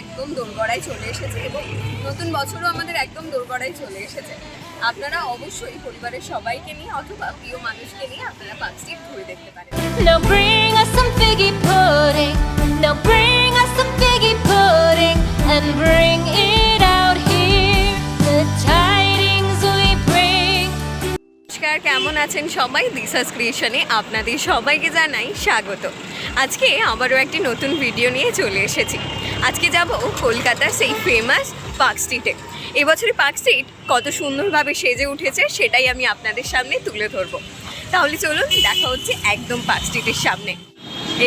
একদম দোরগড়ায় চলে এসেছে এবং নতুন বছরও আমাদের একদম দোরগড়ায় চলে এসেছে আপনারা অবশ্যই পরিবারের সবাইকে নিয়ে অথবা প্রিয় মানুষকে নিয়ে আপনারা পাঁচ স্ট্রিট ঘুরে দেখতে পারেন Now bring us some figgy pudding. Now bring us some figgy pudding, and bring কেমন আছেন সবাই? দিশাস ক্রিয়েশনে আপনাদের সবাইকে জানাই স্বাগত। আজকে আবারও একটি নতুন ভিডিও নিয়ে চলে এসেছি। আজকে যাব কলকাতার সেই ফেমাস পার্ক স্ট্রিটে এবছরে পার্ক স্ট্রিট কত সুন্দরভাবে সেজে উঠেছে সেটাই আমি আপনাদের সামনে তুলে ধরবো। তাহলে চলুন, দেখা হচ্ছে একদম পার্ক স্ট্রিটের সামনে।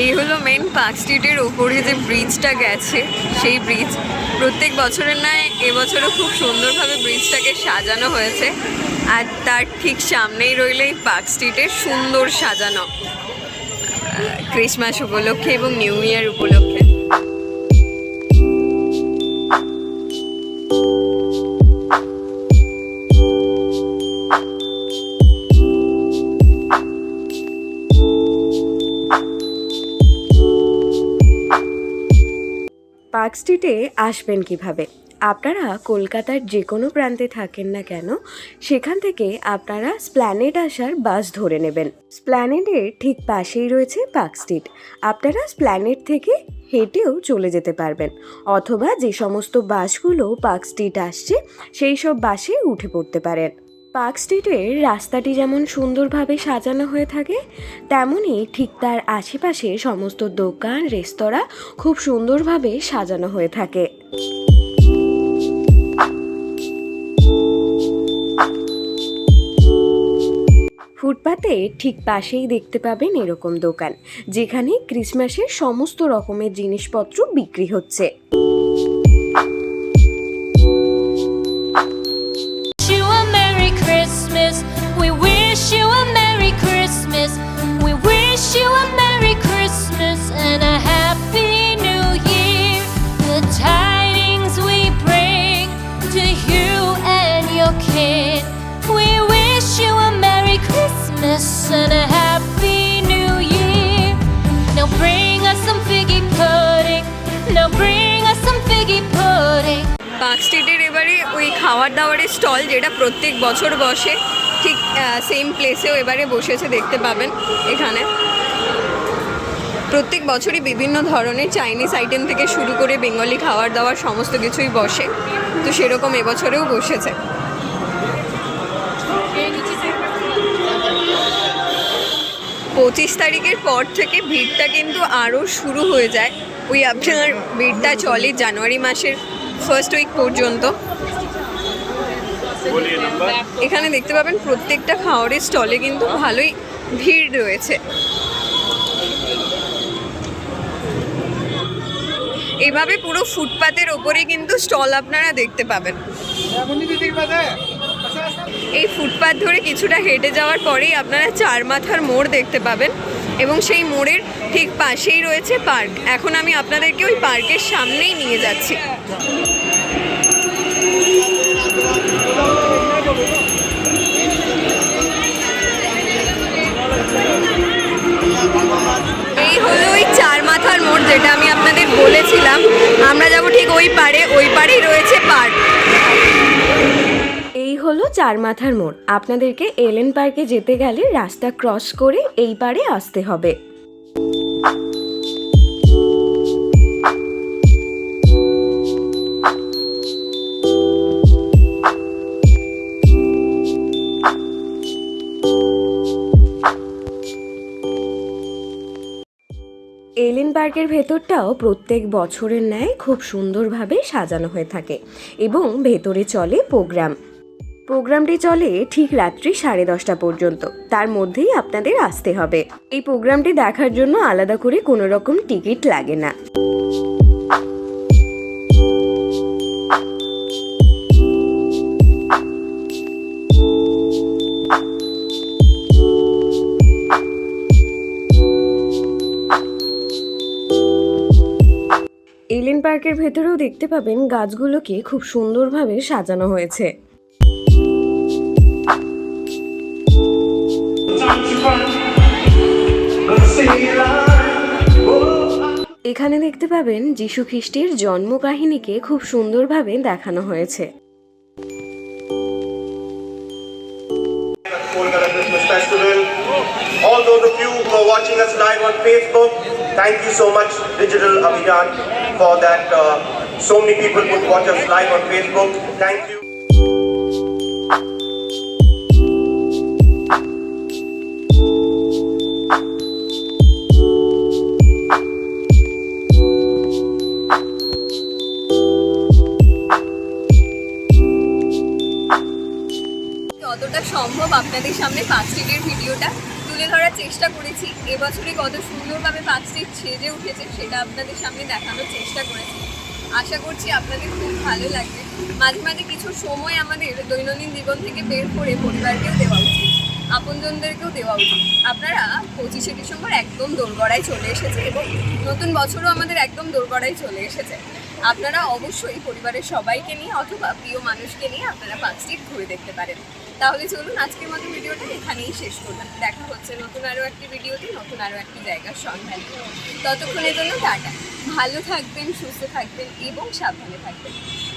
এই হলো মেন পার্ক স্ট্রিটের ওপরে যে ব্রিজটা গেছে, সেই ব্রিজ প্রত্যেক বছরের নয় এবছরও খুব সুন্দরভাবে ব্রিজটাকে সাজানো হয়েছে। আর তার ঠিক সামনেই রইল এই পার্ক স্ট্রিটের সুন্দর সাজানো। ক্রিসমাস উপলক্ষে এবং নিউ ইয়ার উপলক্ষে। স্ট্রিটে আসবেন কীভাবে? আপনারা কলকাতার যে কোনো প্রান্তে থাকেন না কেন, সেখান থেকে আপনারা স্প্ল্যানেড আসার বাস ধরে নেবেন। স্প্ল্যানেডের ঠিক পাশেই রয়েছে পার্ক স্ট্রিট। আপনারা স্প্ল্যানেড থেকে হেঁটেও চলে যেতে পারবেন। অথবা যে সমস্ত বাসগুলো পার্ক স্ট্রিট আসছে, সেই সব বাসে উঠে পড়তে পারেন। পার্ক স্ট্রিটের রাস্তাটি যেমন সুন্দরভাবে সাজানো হয়ে থাকে তেমনই ঠিক তার আশেপাশে সমস্ত দোকান, রেস্তোরাঁ খুব সুন্দরভাবে সাজানো হয়ে থাকে। ফুটপাতে ঠিক পাশেই দেখতে পাবেন এরকম দোকান, যেখানে ক্রিসমাসের সমস্ত রকমের জিনিসপত্র বিক্রি হচ্ছে। We wish you a Merry Christmas and a Happy New Year. Now bring us some figgy. Park স্ট্রিটের এবারে ওই খাবার দাবারের স্টল যেটা প্রত্যেক বছর বসে, ঠিক সেম প্লেসেও এবারে বসেছে, দেখতে পাবেন এখানে প্রত্যেক বছরই বিভিন্ন ধরনের চাইনিজ আইটেম থেকে শুরু করে বেঙ্গলি খাবার দাবার সমস্ত কিছুই বসে তো সেরকম এবছরেও বসেছে পঁচিশ তারিখের পর থেকে ভিড়টা কিন্তু আরও শুরু হয়ে যায়। ওই আপনার ভিড়টা চলে জানুয়ারি মাসের ফার্স্ট উইক পর্যন্ত। এখানে দেখতে পাবেন প্রত্যেকটা খাওয়ারের স্টলে কিন্তু ভালোই ভিড় রয়েছে। এভাবে পুরো ফুটপাতের ওপরে কিন্তু স্টল আপনারা দেখতে পাবেন। এই ফুটপাত ধরে কিছুটা হেঁটে যাওয়ার পরেই আপনারা চার মাথার মোড় দেখতে পাবেন এবং সেই মোড়ের ঠিক পাশেই রয়েছে পার্ক। এখন আমি আপনাদেরকে ওই পার্কের সামনেই নিয়ে যাচ্ছি। এই হলো ওই চার মাথার মোড় যেটা আমি আপনাদের বলেছিলাম। আমরা যাব ঠিক ওই পারে, ওই পারেই রয়েছে পার্ক। হলো চার মাথার মোড়। আপনাদেরকে এলেন পার্কে যেতে গেলে রাস্তা ক্রস করে এই পারে আসতে হবে। এলেন পার্কের ভেতরটাও প্রত্যেক বছরের ন্যায় খুব সুন্দরভাবে সাজানো হয়ে থাকে এবং ভেতরে চলে প্রোগ্রাম। প্রোগ্রামটি চলে ঠিক রাত্রি সাড়ে দশটা পর্যন্ত। তার মধ্যেই আপনাদের আসতে হবে। এই প্রোগ্রামটি দেখার জন্য আলাদা করে কোনো রকম টিকিট লাগে না। এলেন পার্কের ভেতরেও দেখতে পাবেন গাছগুলোকে খুব সুন্দরভাবে সাজানো হয়েছে। এখানে দেখতে পাবেন যীশু খ্রিস্টের জন্ম কাহিনীকে খুব সুন্দরভাবে দেখানো হয়েছে Kolkata Christmas Festival. All those of you who are watching us live on Facebook, thank you so much, Digital Abhijan, for that. Uh, so many people would watch us live on Facebook. Thank you. যতটা সম্ভব আপনাদের সামনে পাঁচ স্ট্রিটের ভিডিওটা তুলে ধরার চেষ্টা করেছি। এবছরে কত সুন্দরভাবে পাঁচ স্ট্রিট সেজে উঠেছে সেটা আপনাদের সামনে দেখানোর চেষ্টা করেছি। আশা করছি আপনাদের খুব ভালো লাগবে। মাঝে মাঝে কিছু সময় আমাদের দৈনন্দিন জীবন থেকে বের করে পরিবারকেও দেওয়া উচিত। আপনজনদেরকেও দেওয়া উচিত। আপনারা পঁচিশে ডিসেম্বর একদম দোরগড়ায় চলে এসেছে এবং নতুন বছরও আমাদের একদম দোরগড়ায় চলে এসেছে। আপনারা অবশ্যই পরিবারের সবাইকে নিয়ে অথবা প্রিয় মানুষকে নিয়ে আপনারা পাঁচ ঘুরে দেখতে পারেন। তাহলে চলুন আজকের মতো ভিডিওটা এখানেই শেষ করলাম। দেখা হচ্ছে নতুন আরও একটি ভিডিওতে, নতুন আরও একটি জায়গার সন্ধান। ততক্ষণের জন্য টাটা। ভালো থাকবেন, সুস্থ থাকবেন এবং সাবধানে থাকবেন।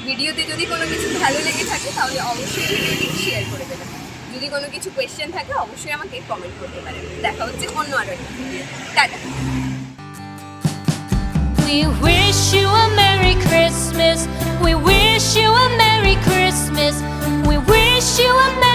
ভিডিওতে যদি কোনো কিছু ভালো লেগে থাকে, তাহলে অবশ্যই ভিডিওটি শেয়ার করে দেবেন। যদি কোনো কিছু কোয়েশ্চেন থাকে, অবশ্যই আমাকে কমেন্ট করতে পারেন। দেখা হচ্ছে অন্য আরও একটি video tata. We wish you wish you a